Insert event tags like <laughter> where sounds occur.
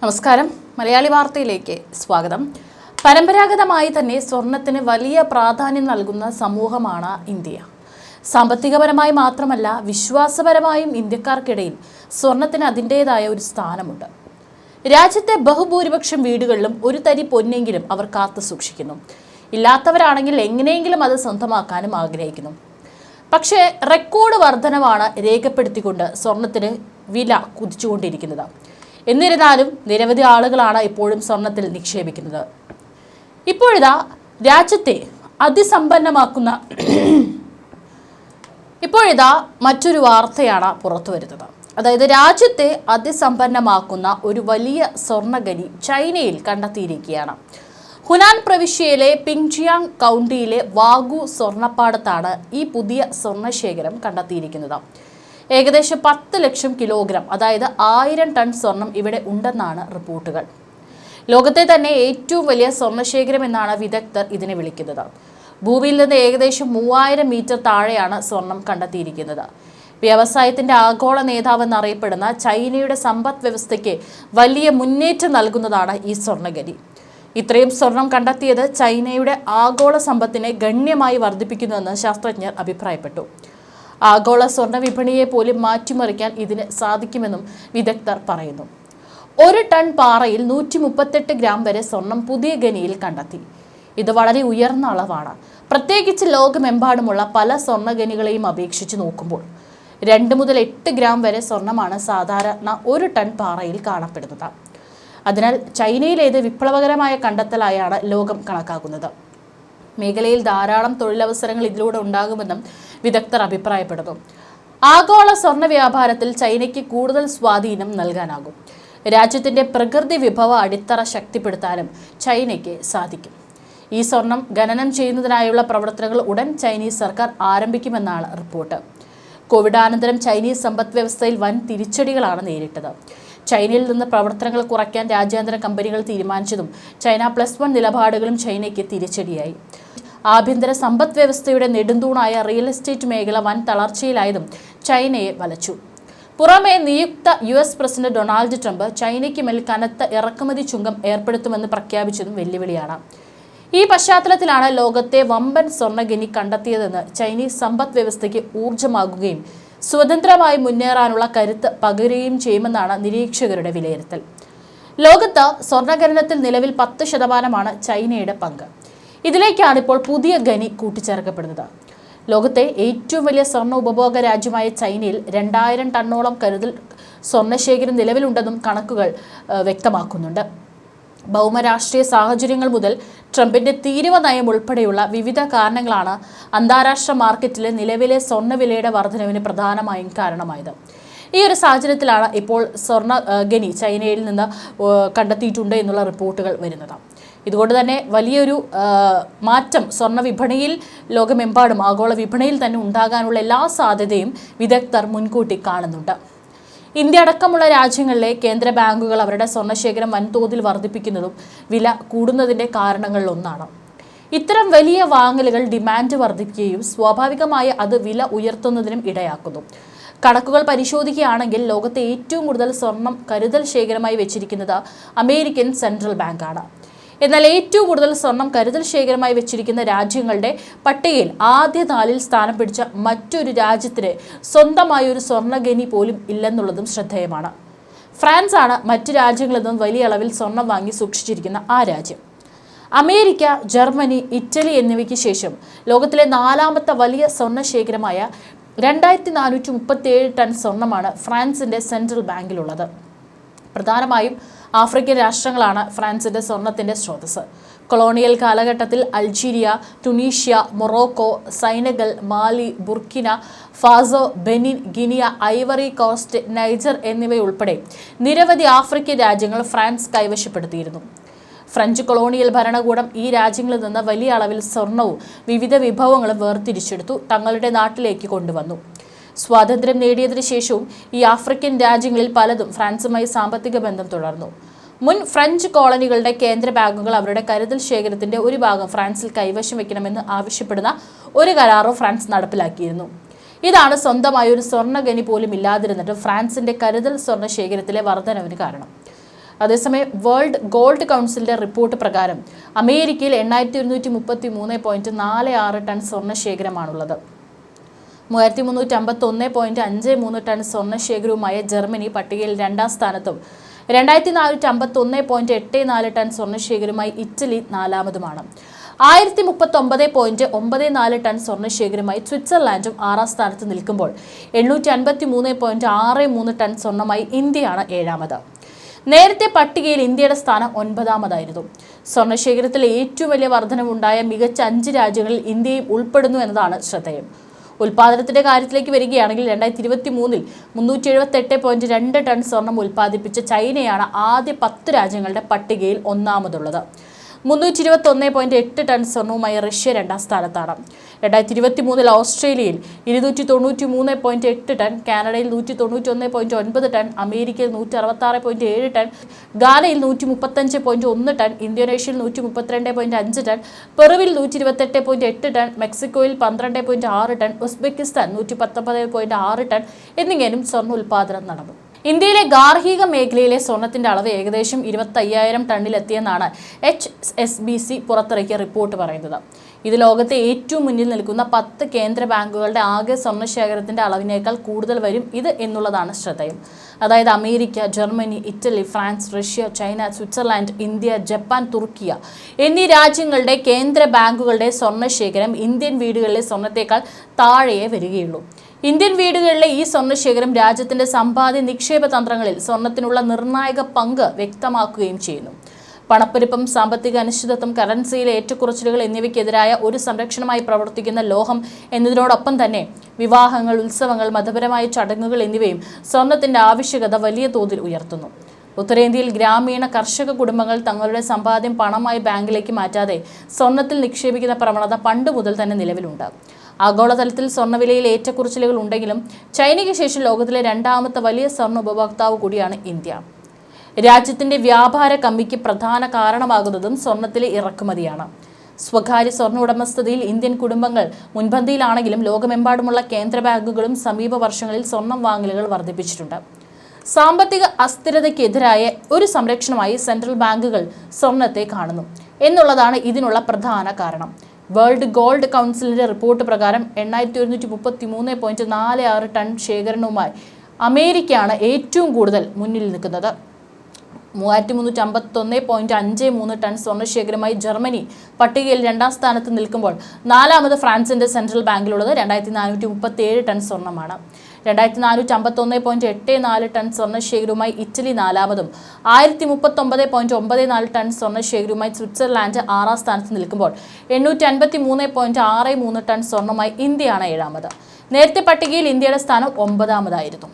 നമസ്കാരം. മലയാളി വാർത്തയിലേക്ക് സ്വാഗതം. പരമ്പരാഗതമായി തന്നെ സ്വർണത്തിന് വലിയ പ്രാധാന്യം നൽകുന്ന സമൂഹമാണ് ഇന്ത്യ. സാമ്പത്തികപരമായി മാത്രമല്ല വിശ്വാസപരമായും ഇന്ത്യക്കാർക്കിടയിൽ സ്വർണത്തിന് അതിന്റേതായ ഒരു സ്ഥാനമുണ്ട്. രാജ്യത്തെ ബഹുഭൂരിപക്ഷം വീടുകളിലും ഒരു തരി പൊന്നെങ്കിലും അവർ കാത്തു സൂക്ഷിക്കുന്നു. ഇല്ലാത്തവരാണെങ്കിൽ എങ്ങനെയെങ്കിലും അത് സ്വന്തമാക്കാനും ആഗ്രഹിക്കുന്നു. പക്ഷേ റെക്കോർഡ് വർധനവാണ് രേഖപ്പെടുത്തിക്കൊണ്ട് സ്വർണത്തിന് വില കുതിച്ചുകൊണ്ടിരിക്കുന്നത്. എന്നിരുന്നാലും നിരവധി ആളുകളാണ് ഇപ്പോഴും സ്വർണത്തിൽ നിക്ഷേപിക്കുന്നത്. ഇപ്പോഴിതാ രാജ്യത്തെ അതിസമ്പന്നമാക്കുന്ന <clears throat> ഇപ്പോഴിതാ മറ്റൊരു വാർത്തയാണ് പുറത്തു വരുന്നത്. അതായത് രാജ്യത്തെ അതിസമ്പന്നമാക്കുന്ന ഒരു വലിയ സ്വർണഖനി ചൈനയിൽ കണ്ടെത്തിയിരിക്കുകയാണ്. ഹുനാൻ പ്രവിശ്യയിലെ പിങ്ജിയാങ് കൗണ്ടിയിലെ വാഗു സ്വർണപ്പാടത്താണ് ഈ പുതിയ സ്വർണശേഖരം കണ്ടെത്തിയിരിക്കുന്നത്. ഏകദേശം പത്ത് ലക്ഷം കിലോഗ്രാം അതായത് ആയിരം ടൺ സ്വർണം ഇവിടെ ഉണ്ടെന്നാണ് റിപ്പോർട്ടുകൾ. ലോകത്തെ തന്നെ ഏറ്റവും വലിയ സ്വർണശേഖരം എന്നാണ് വിദഗ്ധർ ഇതിനെ വിളിക്കുന്നത്. ഭൂമിയിൽ നിന്ന് ഏകദേശം മൂവായിരം മീറ്റർ താഴെയാണ് സ്വർണം കണ്ടെത്തിയിരിക്കുന്നത്. വ്യവസായത്തിന്റെ ആഗോള നേതാവെന്നറിയപ്പെടുന്ന ചൈനയുടെ സമ്പദ് വ്യവസ്ഥയ്ക്ക് വലിയ മുന്നേറ്റം നൽകുന്നതാണ് ഈ സ്വർണഗരി ഇത്രയും സ്വർണം കണ്ടെത്തിയത് ചൈനയുടെ ആഗോള സമ്പത്തിനെ ഗണ്യമായി വർദ്ധിപ്പിക്കുന്നുവെന്ന് ശാസ്ത്രജ്ഞർ അഭിപ്രായപ്പെട്ടു. ആഗോള സ്വർണ വിപണിയെ പോലും മാറ്റിമറിക്കാൻ ഇതിന് സാധിക്കുമെന്നും വിദഗ്ധർ പറയുന്നു. ഒരു ടൺ പാറയിൽ നൂറ്റി മുപ്പത്തെട്ട് ഗ്രാം വരെ സ്വർണം പുതിയ ഖനിയിൽ കണ്ടെത്തി. ഇത് വളരെ ഉയർന്ന അളവാണ്. പ്രത്യേകിച്ച് ലോകമെമ്പാടുമുള്ള പല സ്വർണഖനികളെയും അപേക്ഷിച്ച് നോക്കുമ്പോൾ രണ്ട് മുതൽ എട്ട് ഗ്രാം വരെ സ്വർണമാണ് സാധാരണ ഒരു ടൺ പാറയിൽ കാണപ്പെടുന്നത്. അതിനാൽ ചൈനയിലേത് വിപ്ലവകരമായ കണ്ടെത്തലായാണ് ലോകം കണക്കാക്കുന്നത്. മേഖലയിൽ ധാരാളം തൊഴിലവസരങ്ങൾ ഇതിലൂടെ ഉണ്ടാകുമെന്നും വിദഗ്ധർ അഭിപ്രായപ്പെടുന്നു. ആഗോള സ്വർണ വ്യാപാരത്തിൽ ചൈനയ്ക്ക് കൂടുതൽ സ്വാധീനം നൽകാനാകും. രാജ്യത്തിന്റെ പ്രകൃതി വിഭവ അടിത്തറ ശക്തിപ്പെടുത്താനും ചൈനയ്ക്ക് സാധിക്കും. ഈ സ്വർണം ഖനനം ചെയ്യുന്നതിനായുള്ള പ്രവർത്തനങ്ങൾ ഉടൻ ചൈനീസ് സർക്കാർ ആരംഭിക്കുമെന്നാണ് റിപ്പോർട്ട്. കോവിഡാനന്തരം ചൈനീസ് സമ്പദ് വ്യവസ്ഥയിൽ വൻ തിരിച്ചടികളാണ് നേരിട്ടത്. ചൈനയിൽ നിന്ന് പ്രവർത്തനങ്ങൾ കുറയ്ക്കാൻ രാജ്യാന്തര കമ്പനികൾ തീരുമാനിച്ചതും ചൈന പ്ലസ് വൺ നിലപാടുകളും ചൈനയ്ക്ക് തിരിച്ചടിയായി. ആഭ്യന്തര സമ്പദ് വ്യവസ്ഥയുടെ നെടുന്തൂണായ റിയൽ എസ്റ്റേറ്റ് മേഖല വൻ തളർച്ചയിലായതും ചൈനയെ വലച്ചു. പുറമെ നിയുക്ത U S president Donald Trump ചൈനയ്ക്ക് മേൽ കനത്ത ഇറക്കുമതി ചുങ്കം ഏർപ്പെടുത്തുമെന്ന് പ്രഖ്യാപിച്ചതും വെല്ലുവിളിയാണ്. ഈ പശ്ചാത്തലത്തിലാണ് ലോകത്തെ വമ്പൻ സ്വർണഗിനി കണ്ടെത്തിയതെന്ന് ചൈനീസ് സമ്പദ് വ്യവസ്ഥയ്ക്ക് ഊർജമാകുകയും സ്വതന്ത്രമായി മുന്നേറാനുള്ള കരുത്ത് പകരുകയും ചെയ്യുമെന്നാണ് നിരീക്ഷകരുടെ വിലയിരുത്തൽ. ലോകത്ത് സ്വർണഖനനത്തിൽ നിലവിൽ പത്ത് ശതമാനമാണ് ചൈനയുടെ പങ്ക്. ഇതിലേക്കാണ് ഇപ്പോൾ പുതിയ ഖനി കൂട്ടിച്ചേർക്കപ്പെടുന്നത്. ലോകത്തെ ഏറ്റവും വലിയ സ്വർണ ഉപഭോഗ രാജ്യമായ ചൈനയിൽ രണ്ടായിരം ടണ്ണോളം കരുതൽ സ്വർണശേഖരം നിലവിലുണ്ടെന്നും കണക്കുകൾ വ്യക്തമാക്കുന്നുണ്ട്. ഭൗമരാഷ്ട്രീയ സാഹചര്യങ്ങൾ മുതൽ ട്രംപിന്റെ തീരുവ നയം ഉൾപ്പെടെയുള്ള വിവിധ കാരണങ്ങളാണ് അന്താരാഷ്ട്ര മാർക്കറ്റിലെ നിലവിലെ സ്വർണവിലയുടെ വർധനവിന് പ്രധാനമായും കാരണമായത്. ഈ ഒരു സാഹചര്യത്തിലാണ് ഇപ്പോൾ സ്വർണ ഖനി ചൈനയിൽ നിന്ന് കണ്ടെത്തിയിട്ടുണ്ട് എന്നുള്ള റിപ്പോർട്ടുകൾ വരുന്നത്. ഇതുകൊണ്ട് തന്നെ വലിയൊരു മാറ്റം സ്വർണ വിപണിയിൽ ലോകമെമ്പാടും ആഗോള വിപണിയിൽ തന്നെ ഉണ്ടാകാനുള്ള എല്ലാ സാധ്യതയും വിദഗ്ധർ മുൻകൂട്ടി കാണുന്നുണ്ട്. ഇന്ത്യ അടക്കമുള്ള രാജ്യങ്ങളിലെ കേന്ദ്ര ബാങ്കുകൾ അവരുടെ സ്വർണശേഖരം വൻതോതിൽ വർദ്ധിപ്പിക്കുന്നതും വില കൂടുന്നതിന്റെ കാരണങ്ങളിലൊന്നാണ് ഇത്തരം വലിയ വാങ്ങലുകൾ ഡിമാൻഡ് വർദ്ധിക്കുകയും സ്വാഭാവികമായി അത് വില ഉയർത്തുന്നതിനും ഇടയാക്കുന്നു. കണക്കുകൾ പരിശോധിക്കുകയാണെങ്കിൽ ലോകത്തെ ഏറ്റവും കൂടുതൽ സ്വർണം കരുതൽ ശേഖരമായി വെച്ചിരിക്കുന്നത് അമേരിക്കൻ സെൻട്രൽ ബാങ്കാണ്. എന്നാൽ ഏറ്റവും കൂടുതൽ സ്വർണം കരുതൽ ശേഖരമായി വെച്ചിരിക്കുന്ന രാജ്യങ്ങളുടെ പട്ടികയിൽ ആദ്യ നാലിൽ സ്ഥാനം പിടിച്ച മറ്റൊരു രാജ്യത്തിന് സ്വന്തമായ ഒരു സ്വർണഖനി പോലും ഇല്ലെന്നുള്ളതും ശ്രദ്ധേയമാണ്. ഫ്രാൻസ് ആണ് മറ്റു രാജ്യങ്ങളിൽ നിന്നും വലിയ അളവിൽ സ്വർണം വാങ്ങി സൂക്ഷിച്ചിരിക്കുന്ന ആ രാജ്യം. അമേരിക്ക ജർമ്മനി ഇറ്റലി എന്നിവയ്ക്ക് ശേഷം ലോകത്തിലെ നാലാമത്തെ വലിയ സ്വർണ ശേഖരമായ രണ്ടായിരത്തി നാനൂറ്റി മുപ്പത്തിയേഴ് ടൺ സ്വർണമാണ് ഫ്രാൻസിന്റെ സെൻട്രൽ ബാങ്കിലുള്ളത്. പ്രധാനമായും ആഫ്രിക്കൻ രാഷ്ട്രങ്ങളാണ് ഫ്രാൻസിന്റെ സ്വർണത്തിന്റെ സ്രോതസ് കൊളോണിയൽ കാലഘട്ടത്തിൽ Algeria Tunisia Morocco Senegal Mali Burkina Faso Benin Guinea Ivory Coast Niger എന്നിവയുൾപ്പെടെ നിരവധി ആഫ്രിക്കൻ രാജ്യങ്ങൾ ഫ്രാൻസ് കൈവശപ്പെടുത്തിയിരുന്നു. ഫ്രഞ്ച് കൊളോണിയൽ ഭരണകൂടം ഈ രാജ്യങ്ങളിൽ നിന്ന് വലിയ അളവിൽ സ്വർണവും വിവിധ വിഭവങ്ങളും വേർതിരിച്ചെടുത്തു തങ്ങളുടെ നാട്ടിലേക്ക് കൊണ്ടുവന്നു. സ്വാതന്ത്ര്യം നേടിയതിനു ശേഷവും ഈ ആഫ്രിക്കൻ രാജ്യങ്ങളിൽ പലതും ഫ്രാൻസുമായി സാമ്പത്തിക ബന്ധം തുടർന്നു. മുൻ ഫ്രഞ്ച് കോളനികളുടെ കേന്ദ്ര ബാങ്കുകൾ അവരുടെ കരുതൽ ശേഖരത്തിന്റെ ഒരു ഭാഗം ഫ്രാൻസിൽ കൈവശം വെക്കണമെന്ന് ആവശ്യപ്പെടുന്ന ഒരു കരാറോ ഫ്രാൻസ് നടപ്പിലാക്കിയിരുന്നു. ഇതാണ് സ്വന്തമായ ഒരു സ്വർണഖനി പോലും ഇല്ലാതിരുന്നിട്ട് ഫ്രാൻസിന്റെ കരുതൽ സ്വർണ ശേഖരത്തിലെ വർധനവിന് കാരണം. അതേസമയം വേൾഡ് ഗോൾഡ് കൗൺസിലിന്റെ റിപ്പോർട്ട് പ്രകാരം അമേരിക്കയിൽ എണ്ണായിരത്തി ഒരുന്നൂറ്റി മുപ്പത്തി മൂന്ന് പോയിന്റ് നാല് ആറ് ടൺ സ്വർണ ശേഖരമാണുള്ളത്. മൂവായിരത്തി മുന്നൂറ്റി അമ്പത്തി ഒന്ന് പോയിന്റ് അഞ്ച് മൂന്ന് ടൺ സ്വർണശേഖരവുമായ ജർമ്മനി പട്ടികയിൽ രണ്ടാം സ്ഥാനത്തും. രണ്ടായിരത്തി നാനൂറ്റി അമ്പത്തി ഒന്ന് പോയിന്റ് എട്ട് നാല് ടൺ സ്വർണശേഖരമായി ഇറ്റലി നാലാമതുമാണ്. ആയിരത്തി മുപ്പത്തി ഒമ്പത് പോയിന്റ് ഒമ്പത് നാല് ടൺ സ്വർണശേഖരമായി സ്വിറ്റ്സർലാൻഡും ആറാം സ്ഥാനത്ത് നിൽക്കുമ്പോൾ എണ്ണൂറ്റി അൻപത്തി മൂന്ന് പോയിന്റ് ആറ് മൂന്ന് ടൺ സ്വർണമായി ഇന്ത്യയാണ് ഏഴാമത്. നേരത്തെ പട്ടികയിൽ ഇന്ത്യയുടെ സ്ഥാനം ഒൻപതാമതായിരുന്നു. സ്വർണശേഖരത്തിൽ ഏറ്റവും വലിയ വർധനവുണ്ടായ മികച്ച അഞ്ച് രാജ്യങ്ങളിൽ ഇന്ത്യയും ഉൾപ്പെടുന്നു എന്നതാണ് ശ്രദ്ധേയം. ഉൽപാദനത്തിന്റെ കാര്യത്തിലേക്ക് വരികയാണെങ്കിൽ രണ്ടായിരത്തി ഇരുപത്തി മൂന്നിൽ മുന്നൂറ്റി എഴുപത്തി എട്ട് പോയിന്റ് രണ്ട് ടൺ സ്വർണം ഉൽപ്പാദിപ്പിച്ച ചൈനയാണ് ആദ്യ പത്ത് രാജ്യങ്ങളുടെ പട്ടികയിൽ ഒന്നാമതുള്ളത്. മുന്നൂറ്റി ഇരുപത്തി ഒന്ന് പോയിന്റ് എട്ട് ടൺ സ്വർണവുമായി റഷ്യ രണ്ടാം സ്ഥാനത്താണ്. രണ്ടായിരത്തി ഇരുപത്തി മൂന്നിൽ ഓസ്ട്രേലിയയിൽ ഇരുന്നൂറ്റി തൊണ്ണൂറ്റി മൂന്ന് പോയിന്റ് എട്ട് ടൺ കാനഡയിൽ നൂറ്റി തൊണ്ണൂറ്റി ഒന്ന് പോയിന്റ് ഒൻപത് ടൺ അമേരിക്കയിൽ നൂറ്റി അറുപത്തി ആറ് പോയിന്റ് ഏഴ് ടൺ ഗാനയിൽ നൂറ്റി മുപ്പത്തഞ്ച് പോയിന്റ് ഒന്ന് ടൺ ഇന്തോനേഷ്യയിൽ നൂറ്റി മുപ്പത്തിരണ്ട് പോയിന്റ് അഞ്ച് ടൺ പെറുവിൽ നൂറ്റി ഇരുപത്തെട്ട് പോയിന്റ് എട്ട് ടൺ മെക്സിക്കോയിൽ പന്ത്രണ്ട് പോയിന്റ് ആറ് ടൺ ഉസ്ബെക്കിസ്ഥാൻ നൂറ്റി പത്തൊമ്പത് പോയിന്റ് ആറ് ടൺ എന്നിങ്ങനെയും സ്വർണ ഉൽപ്പാദനം നടന്നു. ഇന്ത്യയിലെ ഗാർഹിക മേഖലയിലെ സ്വർണത്തിന്റെ അളവ് ഏകദേശം ഇരുപത്തി അയ്യായിരം ടണ്ണിലെത്തിയെന്നാണ് എച്ച് എസ് ബി സി പുറത്തിറക്കിയ റിപ്പോർട്ട് പറയുന്നത്. ഇത് ലോകത്തെ ഏറ്റവും മുന്നിൽ നിൽക്കുന്ന പത്ത് കേന്ദ്ര ബാങ്കുകളുടെ ആകെ സ്വർണശേഖരത്തിന്റെ അളവിനേക്കാൾ കൂടുതൽ വരും ഇത് എന്നുള്ളതാണ് ശ്രദ്ധേയം. അതായത് America Germany Italy France Russia China Switzerland India Japan Turkiye എന്നീ രാജ്യങ്ങളുടെ കേന്ദ്ര ബാങ്കുകളുടെ സ്വർണശേഖരം ഇന്ത്യൻ വീടുകളിലെ സ്വർണത്തേക്കാൾ താഴെയേ വരികയുള്ളൂ. ഇന്ത്യൻ വീടുകളിലെ ഈ സ്വർണശേഖരം രാജ്യത്തിന്റെ സമ്പാദ്യ നിക്ഷേപ തന്ത്രങ്ങളിൽ സ്വർണത്തിനുള്ള നിർണായക പങ്ക് വ്യക്തമാക്കുകയും ചെയ്യുന്നു. പണപ്പെരുപ്പം സാമ്പത്തിക അനിശ്ചിതത്വം കറൻസിയിലെ ഏറ്റക്കുറച്ചിലുകൾ എന്നിവയ്ക്കെതിരായ ഒരു സംരക്ഷണമായി പ്രവർത്തിക്കുന്ന ലോഹം എന്നതിനോടൊപ്പം തന്നെ വിവാഹങ്ങൾ ഉത്സവങ്ങൾ മതപരമായ ചടങ്ങുകൾ എന്നിവയും സ്വർണത്തിന്റെ ആവശ്യകത വലിയ തോതിൽ ഉയർത്തുന്നു. ഉത്തരേന്ത്യയിൽ ഗ്രാമീണ കർഷക കുടുംബങ്ങൾ തങ്ങളുടെ സമ്പാദ്യം പണമായി ബാങ്കിലേക്ക് മാറ്റാതെ സ്വർണത്തിൽ നിക്ഷേപിക്കുന്ന പ്രവണത പണ്ട് മുതൽ തന്നെ നിലവിലുണ്ട്. ആഗോളതലത്തിൽ സ്വർണവിലയിൽ ഏറ്റക്കുറച്ചിലുകൾ ഉണ്ടെങ്കിലും ചൈനയ്ക്ക് ശേഷം ലോകത്തിലെ രണ്ടാമത്തെ വലിയ സ്വർണ ഉപഭോക്താവ് കൂടിയാണ് ഇന്ത്യ. രാജ്യത്തിന്റെ വ്യാപാര കമ്മിക്ക് പ്രധാന കാരണമാകുന്നതും സ്വർണത്തിലെ ഇറക്കുമതിയാണ്. സ്വകാര്യ സ്വർണ ഉടമസ്ഥതയിൽ ഇന്ത്യൻ കുടുംബങ്ങൾ മുൻപന്തിയിലാണെങ്കിലും ലോകമെമ്പാടുമുള്ള കേന്ദ്ര ബാങ്കുകളും സമീപ വർഷങ്ങളിൽ സ്വർണം വാങ്ങലുകൾ വർദ്ധിപ്പിച്ചിട്ടുണ്ട്. സാമ്പത്തിക അസ്ഥിരതയ്ക്കെതിരായ ഒരു സംരക്ഷണമായി സെൻട്രൽ ബാങ്കുകൾ സ്വർണത്തെ കാണുന്നു. എന്നുള്ളതാണ് ഇതിനുള്ള പ്രധാന കാരണം. വേൾഡ് ഗോൾഡ് കൗൺസിലിന്റെ റിപ്പോർട്ട് പ്രകാരം എണ്ണായിരത്തി ഒരുന്നൂറ്റി മുപ്പത്തി മൂന്ന് പോയിന്റ് നാല് ആറ് ടൺ ശേഖരണവുമായി അമേരിക്കയാണ് ഏറ്റവും കൂടുതൽ മുന്നിൽ നിൽക്കുന്നത്. മൂവായിരത്തി മുന്നൂറ്റി അമ്പത്തൊന്ന് പോയിന്റ് അഞ്ച് മൂന്ന് ടൺ സ്വർണശേഖരമായി ജർമ്മനി പട്ടികയിൽ രണ്ടാം സ്ഥാനത്ത് നിൽക്കുമ്പോൾ നാലാമത് ഫ്രാൻസിന്റെ സെൻട്രൽ ബാങ്കിലുള്ളത് രണ്ടായിരത്തി നാനൂറ്റി മുപ്പത്തി ഏഴ് ടൺ സ്വർണമാണ്. രണ്ടായിരത്തി നാനൂറ്റി അമ്പത്തൊന്ന് പോയിന്റ് എട്ട് നാല് ടൺ സ്വർണശേഖരവുമായി ഇറ്റലി നാലാമതും. ആയിരത്തി മുപ്പത്തൊമ്പത് പോയിന്റ് ഒമ്പത് നാല് ടൺ സ്വർണശേഖരവുമായി സ്വിറ്റ്സർലാൻഡ് ആറാം സ്ഥാനത്ത് നിൽക്കുമ്പോൾ എണ്ണൂറ്റി അൻപത്തി മൂന്ന് പോയിന്റ് ആറ് മൂന്ന് ടൺ സ്വർണമായി ഇന്ത്യയാണ് ഏഴാമത്. നേരത്തെ പട്ടികയിൽ ഇന്ത്യയുടെ സ്ഥാനം ഒമ്പതാമതായിരുന്നു.